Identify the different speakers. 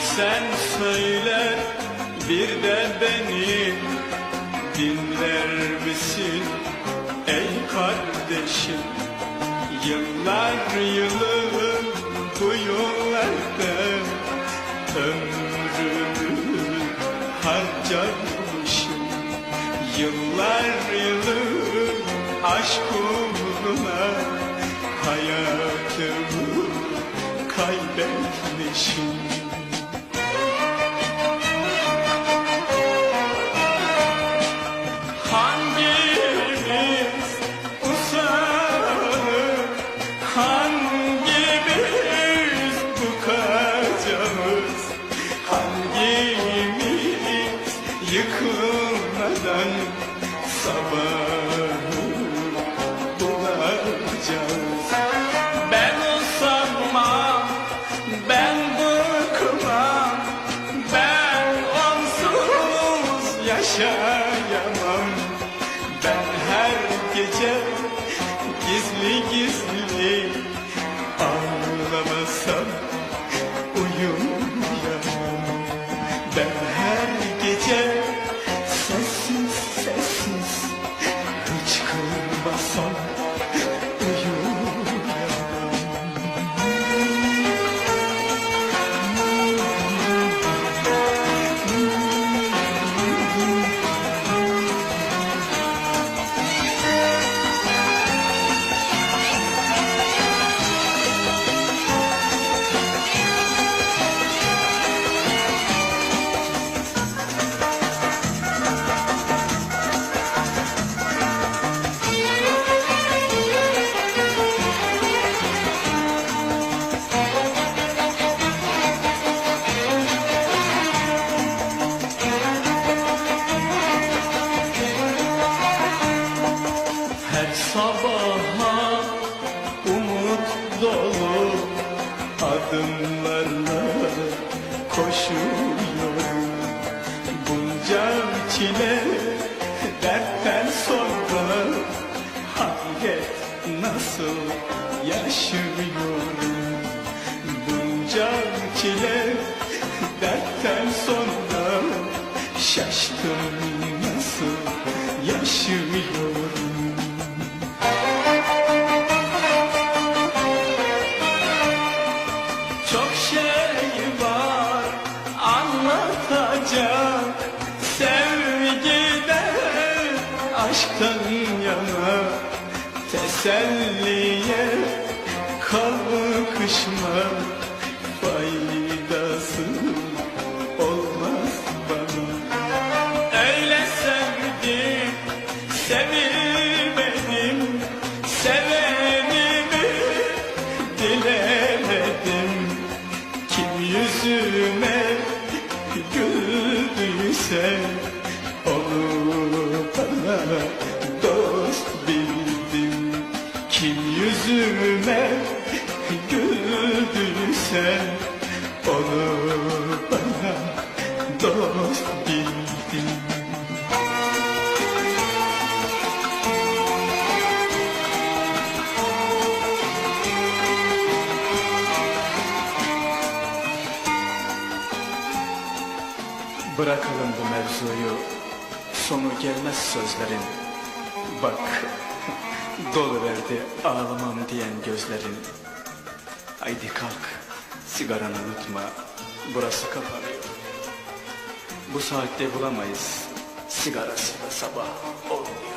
Speaker 1: Sen söyle bir de beni dinler misin? Ey kardeşim Yıllar yılı bu yollarda ömrümü harcamışım. Yıllar yılı aşk yıkılmadan sabahı bulacağız. Ben usanmam, ben bıkmam, ben onsuz yaşayamam. Ben her gece dolu adımlarla koşuyorum. Bunca çile dertten aşktan yana Teselliye kalkışma yüzüme güldüyse Onu bana dost bildim Bırakalım bu mevzuyu Sonu gelmez sözlerin. Bak Dolu verdi ağlamam diyen gözlerin Haydi kalk Sigaranı unutma. Burası kapanıyor. Bu saatte bulamayız Sigarası da sabah olmuyor